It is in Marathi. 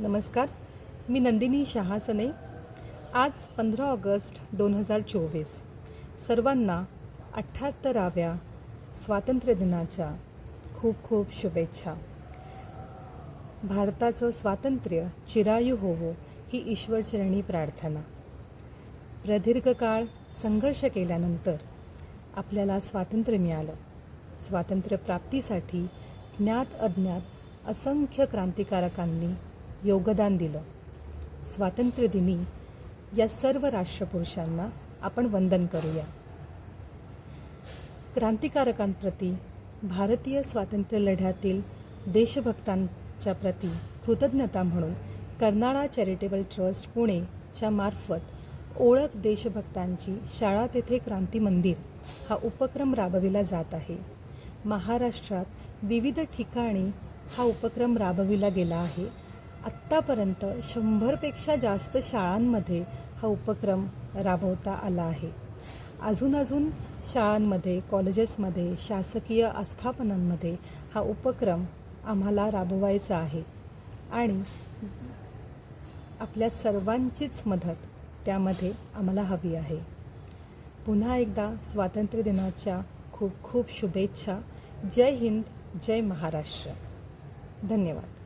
नमस्कार मी नंदिनी शहासने. आज पंधरा ऑगस्ट दोन हजार चोवीस. सर्वांना अठ्ठ्याहत्तराव्या स्वातंत्र्यदिनाच्या खूप खूप शुभेच्छा. भारताचं स्वातंत्र्य चिरायू होवो ही ईश्वरचरणी प्रार्थना. प्रदीर्घ काळ संघर्ष केल्यानंतर आपल्याला स्वातंत्र्य मिळालं. स्वातंत्र्य प्राप्तीसाठी ज्ञात अज्ञात असंख्य क्रांतिकारकांनी योगदान दिलं. स्वातंत्र्यदिनी या सर्व राष्ट्रपुरुषांना आपण वंदन करूया. क्रांतिकारकांप्रती भारतीय स्वातंत्र्य लढ्यातील देशभक्तांच्या प्रती कृतज्ञता म्हणून कर्नाळा चॅरिटेबल ट्रस्ट पुणेच्या मार्फत ओळख देशभक्तांची शाळा तेथे क्रांती मंदिर हा उपक्रम राबविला जात आहे. महाराष्ट्रात विविध ठिकाणी हा उपक्रम राबविला गेला आहे. आत्तापर्यंत शंभरपेक्षा जास्त शाळांमध्ये हा उपक्रम राबवता आला आहे. अजून अजून शाळांमध्ये कॉलेजेसमध्ये शासकीय आस्थापनांमध्ये हा उपक्रम आम्हाला राबवायचा आहे. आणि आपल्या सर्वांचीच मदत त्यामध्ये आम्हाला हवी आहे. पुन्हा एकदा स्वातंत्र्य दिनाच्या खूप खूप शुभेच्छा. जय हिंद जय महाराष्ट्र. धन्यवाद.